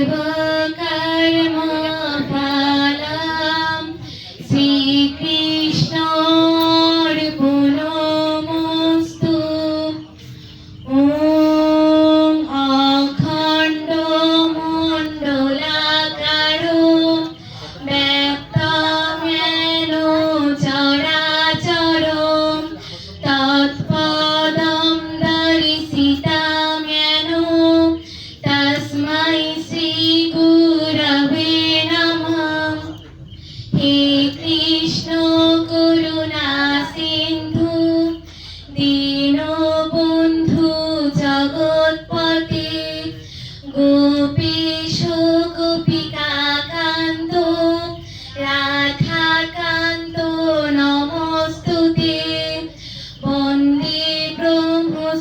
தேவா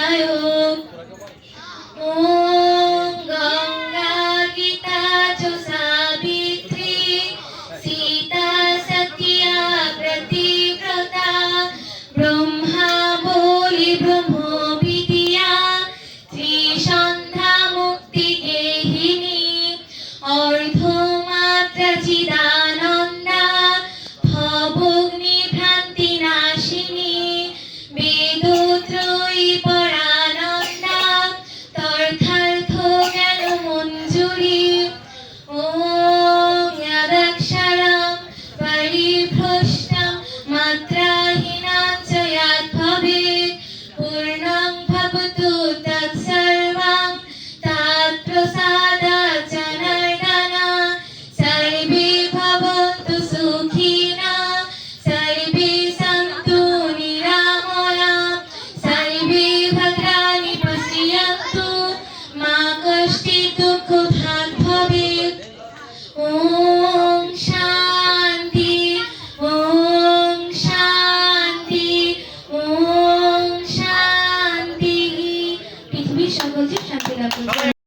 आयो সকলকে শান্তি লাভ করুন।